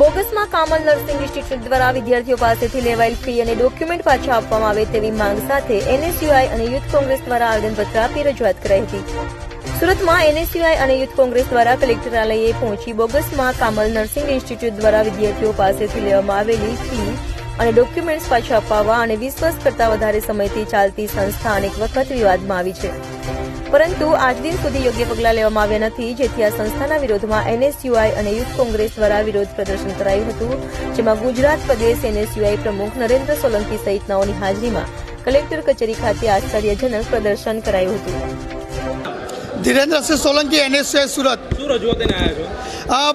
બોગસમાં Kamal nursing institute દ્વારા વિદ્યાર્થીઓ પાસેથી લેવાયેલ ફી અને ડોક્યુમેન્ટ પાછા આપવામાં આવે તેવી માંગ સાથે એનએસયુઆઈ અને યુથ કોંગ્રેસ દ્વારા આવેદનપત્ર આપી રજૂઆત કરાઈ હતી. સુરતમાં એનએસયુઆઈ અને યુથ કોંગ્રેસ દ્વારા કલેક્ટરાલયે પહોંચી બોગસમાં કામલ નર્સિંગ ઇન્સ્ટિટ્યૂટ દ્વારા વિદ્યાર્થીઓ પાસેથી લેવામાં આવેલી ફી અને ડોક્યુમેન્ટ્સ પાછા અપાવવા અને વીસ વર્ષ કરતાં વધારે સમયથી ચાલતી સંસ્થા અનેક વખત વિવાદમાં આવી છે. પરંતુ આજ દિન સુધી યોગ્ય પગલાં લેવામાં આવ્યા નથી. જેથી આ સંસ્થાના વિરોધમાં એનએસયુઆઈ અને યુથ કોંગ્રેસ દ્વારા વિરોધ પ્રદર્શન કરાયું હતું. જેમાં ગુજરાત પ્રદેશ એનએસયુઆઈ પ્રમુખ નરેન્દ્ર સોલંકી સહિતનાઓની હાજરીમાં કલેક્ટર કચેરી ખાતે આશ્ચર્યજનક પ્રદર્શન કરાયું હતું. ધીરેન્દ્રસિંહ સોલંકી એનએસયુઆઈ સુરત. શું રજૂઆત આવ્યા છો? અ,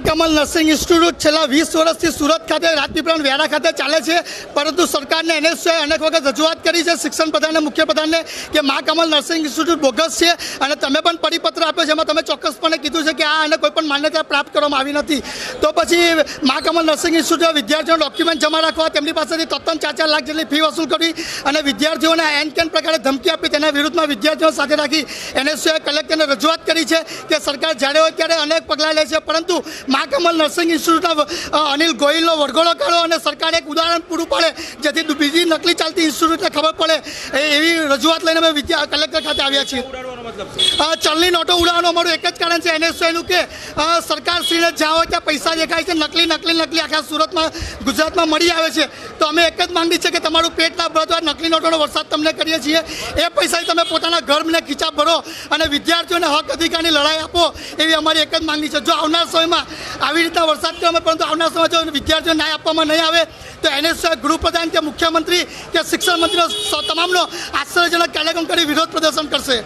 કમલ નર્સિંગ ઇન્સ્ટિટ્યૂટ છેલ્લા વીસ વર્ષથી સુરત ખાતે રાજપીપળા અને વ્યારા ખાતે ચાલે છે પરંતુ સરકારને એનએસએ અનેક વખત રજૂઆત કરી છે શિક્ષણ પ્રધાને મુખ્ય પ્રધાનને કે મહાકમલ નર્સિંગ ઇન્સ્ટિટ્યૂટ બોગસ છે અને તમે પણ પરિપત્ર આપ્યો છે એમાં તમે ચોક્કસપણે કીધું છે કે આ અને કોઈ પણ માન્યતા પ્રાપ્ત કરવામાં આવી નથી. તો પછી મહાકમલ નર્સિંગ ઇન્સ્ટિટ્યૂટના વિદ્યાર્થીઓના ડોક્યુમેન્ટ જમા રાખવા તેમની પાસેથી તદ્દન ચાર ચાર લાખ જેટલી ફી વસૂલ કરી અને વિદ્યાર્થીઓને એન કેન પ્રકારે ધમકી આપી તેના વિરુદ્ધમાં વિદ્યાર્થીઓ સાથે રાખી એનએસયુએ કલેક્ટરને રજૂઆત કરી છે કે સરકાર જ્યારે હોય ત્યારે અનેક પગલાં લે છે પરંતુ મહાકમલ નર્સિંગ ઇન્સ્ટિટ્યૂટ અ, અનિલ ગોહિલનો વરઘોડો કાઢો અને સરકારે એક ઉદાહરણ પૂરું પાડે જેથી બીજી નકલી ચાલતી ઇન્સ્ટિટ્યૂટને ખબર પડે. એવી રજૂઆત લઈને અમે વિદ્યા કલેક્ટર ખાતે આવ્યા છીએ. મતલબ ચલણી નોટો ઉડાવવાનું અમારું એક જ કારણ છે એનએસયુનું કે સરકારશ્રીને જ્યાં હોય ત્યાં પૈસા દેખાય છે નકલી નકલી નકલી આખા સુરતમાં ગુજરાતમાં મળી આવે છે. તો અમે એક જ માંગણી છે કે તમારું પેટ ના ભરતો આ નકલી નોટોનો વરસાદ તમને કરીએ છીએ. એ પૈસાથી તમે પોતાના ઘરને ખીચા ભરો અને વિદ્યાર્થીઓને હક અધિકારની લડાઈ આપો એવી અમારી એક જ માંગણી છે. જો આવનાર સમયમાં આવી રીતના વરસાદ કરવામાં પરંતુ આવનાર સમયમાં જો વિદ્યાર્થીઓને ન્યાય આપવામાં નહીં આવે તો એનએસયુએ ગૃહપ્રધાન કે મુખ્યમંત્રી કે શિક્ષણ મંત્રીનો તમામનો આશ્ચર્યજનક કાર્યક્રમ કરી વિરોધ પ્રદર્શન કરશે.